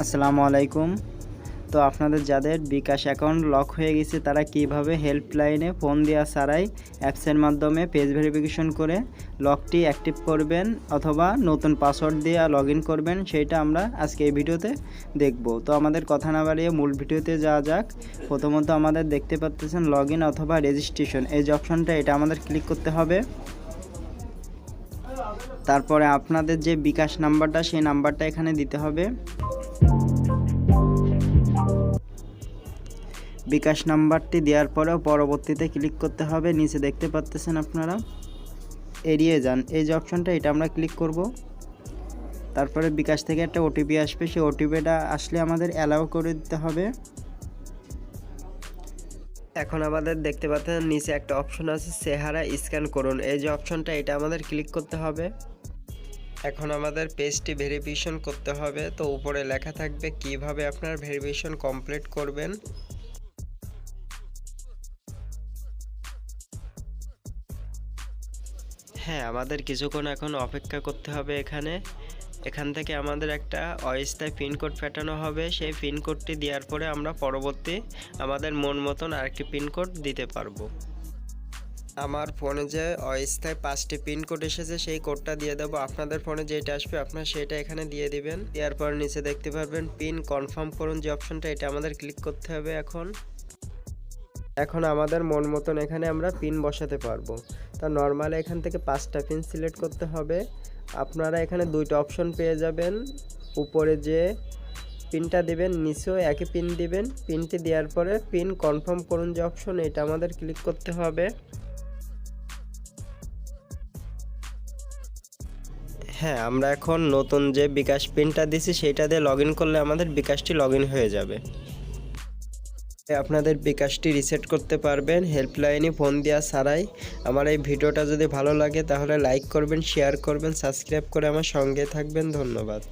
আসসালামু আলাইকুম। তো আপনাদের যাদের বিকাশ অ্যাকাউন্ট লক হয়ে গেছে, তারা কীভাবে হেল্পলাইনে ফোন দেওয়া ছাড়াই অ্যাপসের মাধ্যমে পেজ ভেরিফিকেশন করে লকটি অ্যাক্টিভ করবেন অথবা নতুন পাসওয়ার্ড দিয়ে লগ করবেন সেইটা আমরা আজকে এই ভিডিওতে দেখব। তো আমাদের কথা না বাড়িয়ে মূল ভিডিওতে যাওয়া যাক। প্রথমত আমাদের দেখতে পাচ্ছেন লগ অথবা রেজিস্ট্রেশন। এই যে অপশনটা, এটা আমাদের ক্লিক করতে হবে। তারপরে আপনাদের যে বিকাশ নাম্বারটা, সেই নাম্বারটা এখানে দিতে হবে। বিকাশ নাম্বারটি দেওয়ার পরেও পরবর্তীতে ক্লিক করতে হবে। নিচে দেখতে পাচ্তেছেন আপনারা। এড়িয়ে যান। এই যে অপশনটা এটা আমরা ক্লিক করব। তারপরে বিকাশ থেকে একটা ওটিপি আসবে। সেই ওটিপিটা আসলে আমাদের অ্যালাউ করে দিতে হবে। এখন আমাদের দেখতে পাচ্ছেন, নিচে একটা অপশন আছে, চেহারা স্ক্যান করুন। এই যে অপশনটা এটা আমাদের ক্লিক করতে হবে। এখন আমাদের পেজটি ভেরিফিকেশন করতে হবে। তো উপরে লেখা থাকবে কীভাবে আপনার ভেরিফিকেশন কমপ্লিট করবেন। হ্যাঁ আমাদের কিছুক্ষণ এখন অপেক্ষা করতে হবে এখানে। এখান থেকে আমাদের একটা অস্থায়ী পিনকোড পাঠানো হবে। সেই পিনকোডটি দেওয়ার পরে আমরা পরবর্তী আমাদের মন মতন আরেকটি পিনকোড দিতে পারব। আমার ফোনে যে অস্থায়ী পাঁচটি পিনকোড এসেছে, সেই কোডটা দিয়ে দেবো। আপনাদের ফোনে যেটা আসবে, আপনার সেটা এখানে দিয়ে দিবেন। দেওয়ার পর নিচে দেখতে পারবেন, পিন কনফার্ম করুন যে অপশনটা, এটা আমাদের ক্লিক করতে হবে এখন। এখন আমাদের মন মতন এখানে আমরা পিন বসাতে পারব। তা নর্মালি এখান থেকে পাঁচটা পিন সিলেক্ট করতে হবে। আপনারা এখানে দুইটা অপশন পেয়ে যাবেন। উপরে যে পিনটা দিবেন, নিচেও একই পিন দিবেন। পিনটি দেওয়ার পরে পিন কনফার্ম করুন যে অপশন এটা আমাদের ক্লিক করতে হবে। হ্যাঁ আমরা এখন নতুন যে বিকাশ পিনটা দিছি সেটা দিয়ে লগ করলে আমাদের বিকাশটি লগ হয়ে যাবে। আপনাদের বিকাশটি রিসেট করতে পারবেন হেল্পলাইনে ফোন দেওয়া ছাড়াই। আমার এই ভিডিওটা যদি ভালো লাগে তাহলে লাইক করবেন শেয়ার করবেন সাবস্ক্রাইব করে আমার সঙ্গে থাকবেন। ধন্যবাদ।